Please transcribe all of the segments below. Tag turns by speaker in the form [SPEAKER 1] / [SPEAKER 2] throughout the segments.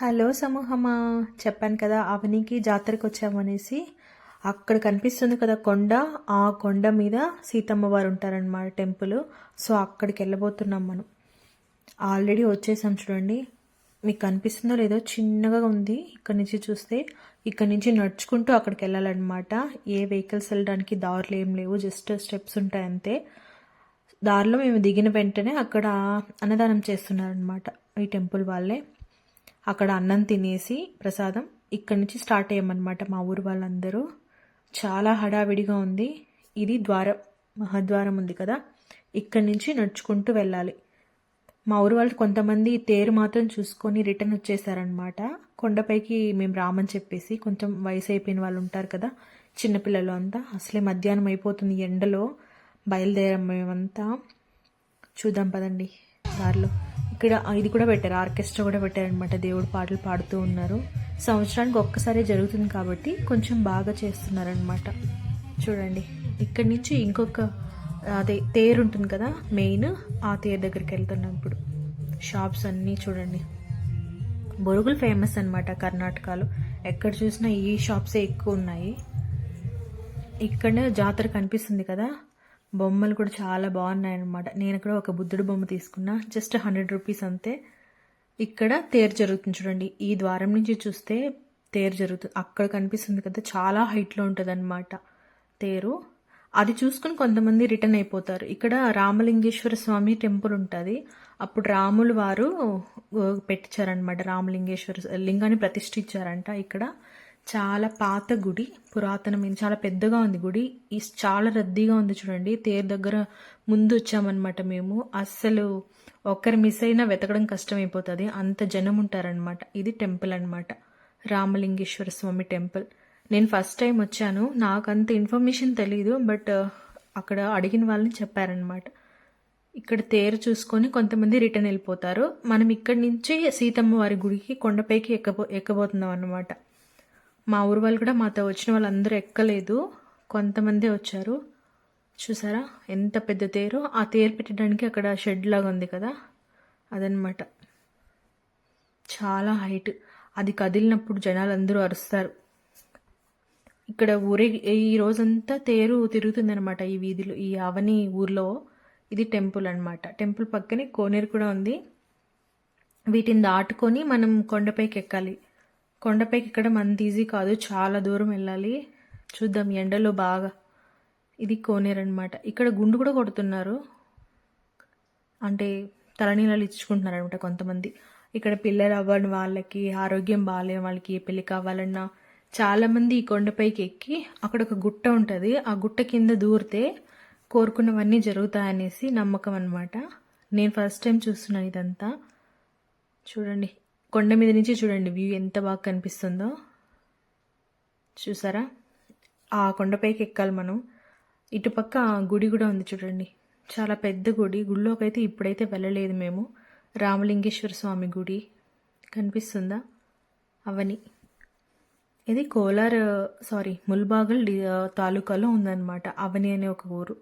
[SPEAKER 1] Hello సమూహమా. చెప్పాను కదా అవనికి జాతరకు వచ్చామనేసి అక్కడ కనిపిస్తుంది కదా కొండ. ఆ కొండ మీద సీతమ్మ వారు ఉంటారనమాట టెంపుల్. సో అక్కడికి వెళ్ళబోతున్నాం మనం. ఆల్రెడీ వచ్చేసాం చూడండి. మీకు కనిపిస్తుందో లేదో చిన్నగా ఉంది. ఇక్కడ నుంచి చూస్తే ఇక్కడ నుంచి నడుచుకుంటూ అక్కడికి వెళ్ళాలన్నమాట ఏ వెహికల్స్ వెళ్ళడానికి దారులు ఏం లేవు. జస్ట్ స్టెప్స్ ఉంటాయి అంతే. దారిలో మేము దిగిన వెంటనే అక్కడ అన్నదానం చేస్తున్నారనమాట ఈ టెంపుల్ వాళ్ళే. అక్కడ అన్నం తినేసి ప్రసాదం ఇక్కడి నుంచి స్టార్ట్ అయ్యామన్నమాట మా ఊరు వాళ్ళందరూ. చాలా హడావిడిగా ఉంది. ఇది ద్వారం మహాద్వారం ఉంది కదా. ఇక్కడి నుంచి నడుచుకుంటూ వెళ్ళాలి. మా ఊరు వాళ్ళు కొంతమంది తేరు మాత్రం చూసుకొని రిటర్న్ వచ్చేసారనమాట కొండపైకి మేము రామని చెప్పేసి కొంచెం వయసు అయిపోయిన వాళ్ళు ఉంటారు కదా చిన్నపిల్లలు అంతా. అసలే మధ్యాహ్నం అయిపోతుంది ఎండలో. బయలుదేరాం మేమంతా. చూద్దాం పదండి దారిలో. ఇక్కడ ఇది కూడా పెట్టారు. ఆర్కెస్ట్రా కూడా పెట్టారనమాట దేవుడు పాటలు పాడుతూ ఉన్నారు. సంవత్సరానికి ఒక్కసారి జరుగుతుంది కాబట్టి కొంచెం బాగా చేస్తున్నారనమాట చూడండి. ఇక్కడి నుంచి ఇంకొక అదే తేరు ఉంటుంది కదా మెయిన్. ఆ తేరు దగ్గరికి వెళ్తున్నాం ఇప్పుడు షాప్స్ అన్నీ చూడండి. బొరుగులు ఫేమస్ అనమాట కర్ణాటకలో. ఎక్కడ చూసినా ఈ షాప్సే ఎక్కువ ఉన్నాయి. ఇక్కడ జాతర కనిపిస్తుంది కదా బొమ్మలు కూడా చాలా బాగున్నాయి అనమాట నేను ఇక్కడ ఒక బుద్ధుడు బొమ్మ తీసుకున్నా. జస్ట్ హండ్రెడ్ రూపీస్ అంతే. ఇక్కడ తేరు జరుగుతుంది చూడండి. ఈ ద్వారం నుంచి చూస్తే తేరు జరుగుతుంది. అక్కడ కనిపిస్తుంది కదా చాలా హైట్లో ఉంటుంది అనమాట తేరు. అది చూసుకుని కొంతమంది రిటర్న్ అయిపోతారు. ఇక్కడ రామలింగేశ్వర స్వామి టెంపుల్ ఉంటుంది. అప్పుడు రాములు వారు పెట్టించారనమాట రామలింగేశ్వర లింగాన్ని ప్రతిష్ఠించారంట ఇక్కడ. చాలా పాత గుడి పురాతనమైన చాలా పెద్దగా ఉంది గుడి. ఈ చాలా రద్దీగా ఉంది చూడండి. తేరు దగ్గర ముందు వచ్చామన్నమాట మేము. అస్సలు ఒక్కరు మిస్ అయినా వెతకడం కష్టమైపోతుంది. అంత జనం ఉంటారనమాట ఇది టెంపుల్ అనమాట రామలింగేశ్వర స్వామి టెంపుల్. నేను ఫస్ట్ టైం వచ్చాను. నాకు అంత ఇన్ఫర్మేషన్ తెలీదు బట్ uh, అక్కడ అడిగిన వాళ్ళని చెప్పారనమాట ఇక్కడ తేరు చూసుకొని కొంతమంది రిటర్న్ వెళ్ళిపోతారు. మనం ఇక్కడి నుంచి సీతమ్మ వారి గుడికి కొండపైకి ఎక్కబో ఎక్కబోతున్నాం అనమాట మా ఊరు వాళ్ళు కూడా మాతో వచ్చిన వాళ్ళందరూ ఎక్కలేదు. కొంతమందే వచ్చారు. చూసారా? ఎంత పెద్ద తేరు. ఆ తేరు పెట్టడానికి అక్కడ షెడ్ లాగా ఉంది కదా? అదనమాట చాలా హైట్. అది కదిలినప్పుడు జనాలు అందరూ అరుస్తారు. ఇక్కడ ఊరే ఈ రోజంతా తేరు తిరుగుతుందనమాట ఈ వీధిలో ఈ అవని ఊర్లో. ఇది టెంపుల్ అనమాట టెంపుల్ పక్కనే కోనేరు కూడా ఉంది. వీటిని దాటుకొని మనం కొండపైకి ఎక్కాలి కొండపైకి ఎక్కడం అంత ఈజీ కాదు. చాలా దూరం వెళ్ళాలి. చూద్దాం ఎండలో బాగా ఇది కోనేరు అనమాట ఇక్కడ గుండు కూడా కొడుతున్నారు. అంటే తలనీళ్ళు ఇచ్చుకుంటున్నారు అనమాట కొంతమంది. ఇక్కడ పిల్లలు అవ్వని వాళ్ళకి ఆరోగ్యం బాగాలేని వాళ్ళకి పెళ్ళి కావాలన్నా చాలామంది ఈ కొండపైకి ఎక్కి అక్కడ ఒక గుట్ట ఉంటుంది. ఆ గుట్ట కింద దూరితే కోరుకున్నవన్నీ జరుగుతాయనేసి నమ్మకం అనమాట నేను ఫస్ట్ టైం చూస్తున్నాను ఇదంతా. చూడండి. కొండ మీద నుంచి చూడండి వ్యూ ఎంత బాగా కనిపిస్తుందో. చూసారా? ఆ కొండపైకి ఎక్కాలి మనం. ఇటుపక్క గుడి కూడా ఉంది చూడండి. చాలా పెద్ద గుడి. గుడిలోకి అయితే ఇప్పుడైతే వెళ్ళలేదు మేము. రామలింగేశ్వర స్వామి గుడి. కనిపిస్తుందా? అవని. ఇది కోలార్ సారీ ముల్బాగల్ తాలూకాలో ఉందన్నమాట. అవని అనే ఒక ఊరు.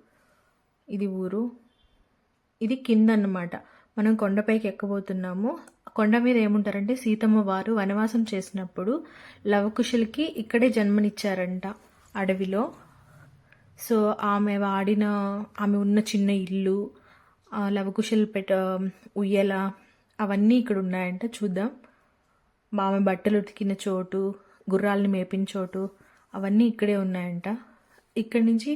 [SPEAKER 1] ఇది ఊరు. ఇది కింద అన్నమాట మనం కొండపైకి ఎక్కబోతున్నాము. కొండ మీద ఏముంటారంటే సీతమ్మ వారు వనవాసం చేసినప్పుడు లవకుశులకి ఇక్కడే జన్మనిచ్చారంట అడవిలో. సో ఆమె వాడిన ఆమె ఉన్న చిన్న ఇల్లు లవకుశలు పెట్ట ఉయ్యల అవన్నీ ఇక్కడ ఉన్నాయంట చూద్దాం. ఆమె బట్టలు ఉతికిన చోటు గుర్రాలని మేపిన చోటు అవన్నీ ఇక్కడే ఉన్నాయంట. ఇక్కడి నుంచి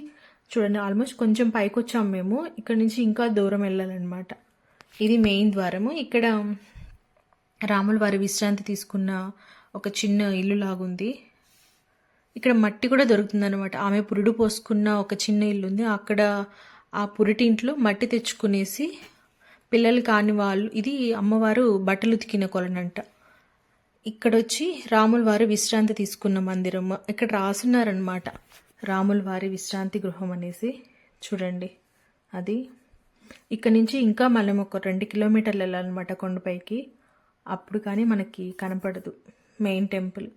[SPEAKER 1] చూడండి ఆల్మోస్ట్ కొంచెం పైకి వచ్చాము మేము. ఇక్కడ నుంచి ఇంకా దూరం వెళ్ళాలన్నమాట. ఇది మెయిన్ ద్వారము. ఇక్కడ రాముల వారి విశ్రాంతి తీసుకున్న ఒక చిన్న ఇల్లు లాగుంది. ఇక్కడ మట్టి కూడా దొరుకుతుందన్నమాట. ఆమె పురుడు పోసుకున్న ఒక చిన్న ఇల్లు ఉంది అక్కడ ఆ పురిటి ఇంట్లో మట్టి తెచ్చుకునేసి పిల్లలు కాని వాళ్ళు ఇది అమ్మవారు బట్టలు ఉతికిన కొలనంట. ఇక్కడ వచ్చి రాముల వారి విశ్రాంతి తీసుకున్న మందిరం. ఇక్కడ రాసున్నారనమాట రాముల వారి విశ్రాంతి గృహం అనేసి. చూడండి. అది. ఇక్కడ నుంచి ఇంకా మనం ఒక రెండు కిలోమీటర్లు వెళ్ళాలన్నమాట కొండపైకి. అప్పుడు కానీ మనకి కనపడదు. Main temple.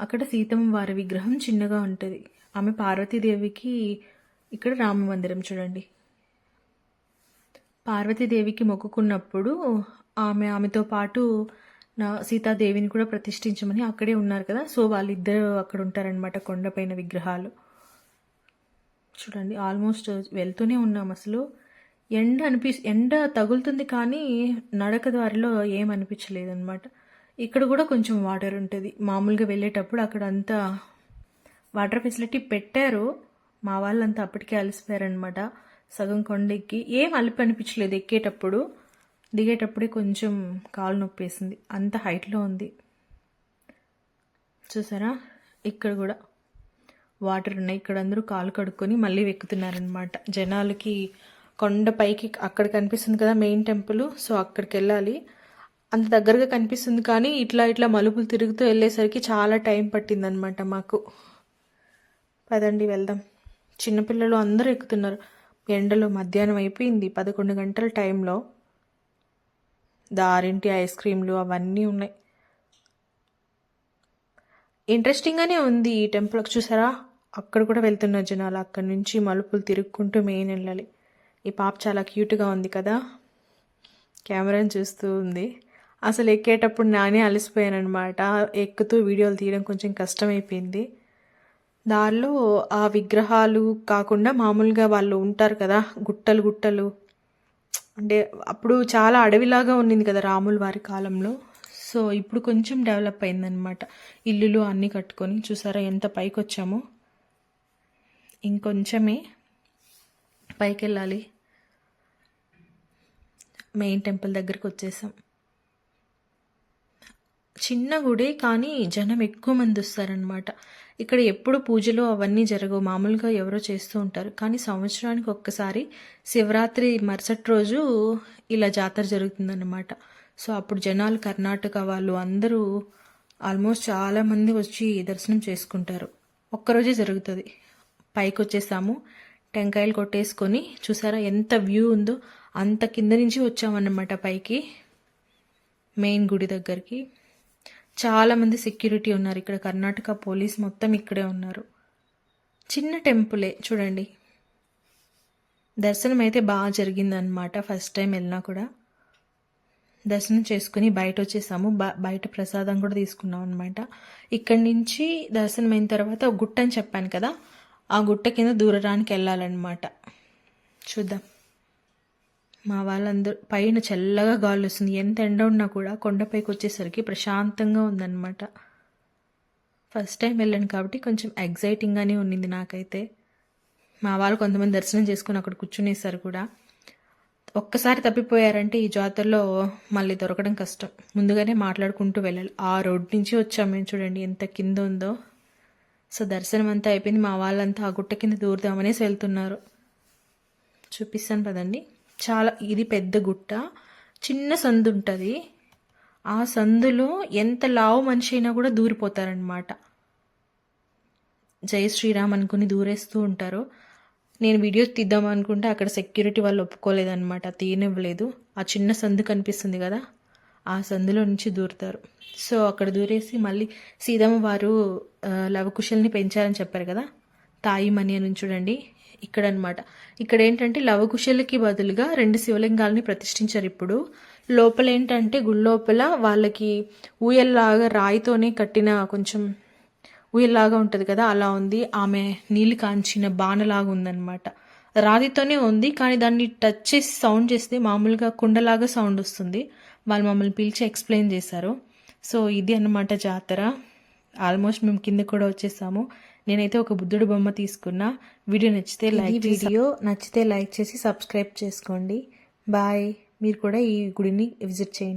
[SPEAKER 1] అక్కడ సీతమ్మ వారి విగ్రహం చిన్నగా ఉంటుంది. ఆమె పార్వతీదేవికి ఇక్కడ రామ మందిరం చూడండి. పార్వతీదేవికి మొక్కుకున్నప్పుడు ఆమె ఆమెతో పాటు నా సీతాదేవిని కూడా ప్రతిష్ఠించమని అక్కడే ఉన్నారు కదా. సో వాళ్ళిద్దరు అక్కడ ఉంటారనమాట కొండపైన విగ్రహాలు. చూడండి ఆల్మోస్ట్ వెళ్తూనే ఉన్నాం అసలు. ఎండ అనిపి ఎండ తగులుతుంది కానీ నడక దారిలో ఏమనిపించలేదన్నమాట ఇక్కడ కూడా కొంచెం వాటర్ ఉంటుంది. మామూలుగా వెళ్ళేటప్పుడు అక్కడ అంతా వాటర్ ఫెసిలిటీ పెట్టారు. మా వాళ్ళంతా అప్పటికే అలసిపోయారనమాట సగం కొండెక్కి. ఏం అలిపి అనిపించలేదు ఎక్కేటప్పుడు. దిగేటప్పుడే కొంచెం కాలు నొప్పేసింది. అంత హైట్లో ఉంది. చూసారా? ఇక్కడ కూడా వాటర్ ఉన్నాయి. ఇక్కడ అందరూ కాలు కడుక్కొని మళ్ళీ ఎక్కుతున్నారనమాట జనాలకి కొండ పైకి అక్కడ కనిపిస్తుంది కదా మెయిన్ టెంపుల్ సో అక్కడికి వెళ్ళాలి. అంత దగ్గరగా కనిపిస్తుంది కానీ ఇట్లా ఇట్లా మలుపులు తిరుగుతూ వెళ్ళేసరికి చాలా టైం పట్టిందనమాట మాకు. పదండి వెళ్దాం. చిన్నపిల్లలు అందరూ ఎక్కుతున్నారు. ఎండలో మధ్యాహ్నం అయిపోయింది పదకొండు గంటల టైంలో. దారింటి ఐస్ క్రీమ్లు అవన్నీ ఉన్నాయి. ఇంట్రెస్టింగ్గానే ఉంది ఈ టెంపుల్కి చూసారా? అక్కడ కూడా వెళ్తున్నారు జనాలు. అక్కడ నుంచి మలుపులు తిరుక్కుంటూ మెయిన్ వెళ్ళాలి. ఈ పాప చాలా క్యూట్గా ఉంది కదా. కెమెరాని చూస్తూ ఉంది. అసలు ఎక్కేటప్పుడు నానే అలసిపోయానమాట అనమాట ఎక్కుతూ వీడియోలు తీయడం కొంచెం కష్టమైపోయింది. దారిలో ఆ విగ్రహాలు కాకుండా మామూలుగా వాళ్ళు ఉంటారు కదా గుట్టలు గుట్టలు. అంటే అప్పుడు చాలా అడవిలాగా ఉండింది కదా రాముల వారి కాలంలో. సో ఇప్పుడు కొంచెం డెవలప్ అయిందనమాట ఇల్లులు అన్నీ కట్టుకొని చూసారా ఎంత పైకి వచ్చామో ఇంకొంచెమే పైకి వెళ్ళాలి మెయిన్ టెంపుల్ దగ్గరికి వచ్చేసాం. చిన్న గుడి కానీ జనం ఎక్కువ మంది వస్తారనమాట ఇక్కడ ఎప్పుడు పూజలు అవన్నీ జరగవు. మామూలుగా ఎవరో చేస్తూ ఉంటారు. కానీ సంవత్సరానికి ఒక్కసారి శివరాత్రి మరుసటి రోజు ఇలా జాతర జరుగుతుందన్నమాట. సో అప్పుడు జనాలు కర్ణాటక వాళ్ళు అందరూ ఆల్మోస్ట్ చాలామంది వచ్చి దర్శనం చేసుకుంటారు. ఒక్కరోజే జరుగుతుంది. పైకి వచ్చేసాము టెంకాయలు కొట్టేసుకొని చూసారా ఎంత వ్యూ ఉందో? అంత కింద నుంచి వచ్చామన్నమాట పైకి మెయిన్ గుడి దగ్గరికి. చాలామంది సెక్యూరిటీ ఉన్నారు ఇక్కడ. కర్ణాటక పోలీస్ మొత్తం ఇక్కడే ఉన్నారు. చిన్న టెంపులే చూడండి. దర్శనం అయితే బాగా జరిగిందనమాట ఫస్ట్ టైం వెళ్ళినా కూడా. దర్శనం చేసుకుని బయట వచ్చేసాము. బ- బయట ప్రసాదం కూడా తీసుకున్నాం అనమాట ఇక్కడి నుంచి దర్శనం అయిన తర్వాత గుట్ట అని చెప్పాను కదా ఆ గుట్ట కింద దూరడానికి వెళ్ళాలన్నమాట. చూద్దాం. మా వాళ్ళందరూ పైన చల్లగా గాలి వస్తుంది. ఎంత ఎండ ఉన్నా కూడా కొండపైకి వచ్చేసరికి ప్రశాంతంగా ఉందన్నమాట. ఫస్ట్ టైం వెళ్ళాను కాబట్టి కొంచెం ఎగ్జైటింగ్గానే ఉన్నింది నాకైతే. మా వాళ్ళు కొంతమంది దర్శనం చేసుకుని అక్కడ కూర్చునేసారు కూడా. ఒక్కసారి తప్పిపోయారంటే ఈ జాతరలో మళ్ళీ దొరకడం కష్టం. ముందుగానే మాట్లాడుకుంటూ వెళ్ళాలి. ఆ రోడ్ నుంచి వచ్చాం మేము చూడండి ఎంత కింద ఉందో. సో దర్శనం అంతా అయిపోయింది. మా వాళ్ళంతా ఆ గుట్ట కింద దూరుదామనేసి వెళ్తున్నారు. చూపిస్తాను కదండి చాలా ఇది పెద్ద గుట్ట. చిన్న సందు ఉంటుంది ఆ సందులో ఎంత లావు మనిషి అయినా కూడా దూరిపోతారనమాట జై శ్రీరామ్ అనుకుని దూరేస్తూ ఉంటారు. నేను వీడియో తీద్దాం అనుకుంటే అక్కడ సెక్యూరిటీ వాళ్ళు ఒప్పుకోలేదన్నమాట. తీయనివ్వలేదు. ఆ చిన్న సందు కనిపిస్తుంది కదా. ఆ సందులో నుంచి దూరుతారు. సో అక్కడ దూరేసి మళ్ళీ సీతమ్మ వారు లవకుశల్ని పెంచారని చెప్పారు కదా? తాయిమణి అని చూడండి. ఇక్కడ అనమాట ఇక్కడ ఏంటంటే లవకుశలకి బదులుగా రెండు శివలింగాలని ప్రతిష్ఠించారు ఇప్పుడు. లోపల ఏంటంటే గుడి లోపల వాళ్ళకి ఊయల్లాగా రాయితోనే కట్టిన కొంచెం ఊయల్లాగా ఉంటుంది కదా? అలా ఉంది. ఆమె నీళ్ళు కాంచిన బాణలాగా ఉందన్నమాట రాతితోనే ఉంది కానీ దాన్ని టచ్ చేసి సౌండ్ చేస్తే మామూలుగా కుండలాగా సౌండ్ వస్తుంది. వాళ్ళు మమ్మల్ని పిలిచి ఎక్స్ప్లెయిన్ చేశారు. సో ఇది అన్నమాట జాతర. ఆల్మోస్ట్ మేము కింద కూడా వచ్చేసాము. నేనైతే ఒక బుద్ధుడు బొమ్మ తీసుకున్నా. వీడియో నచ్చితే లైక్ వీడియో. నచ్చితే లైక్ చేసి సబ్స్క్రైబ్ చేసుకోండి. బాయ్. మీరు కూడా ఈ గుడిని విజిట్ చేయండి.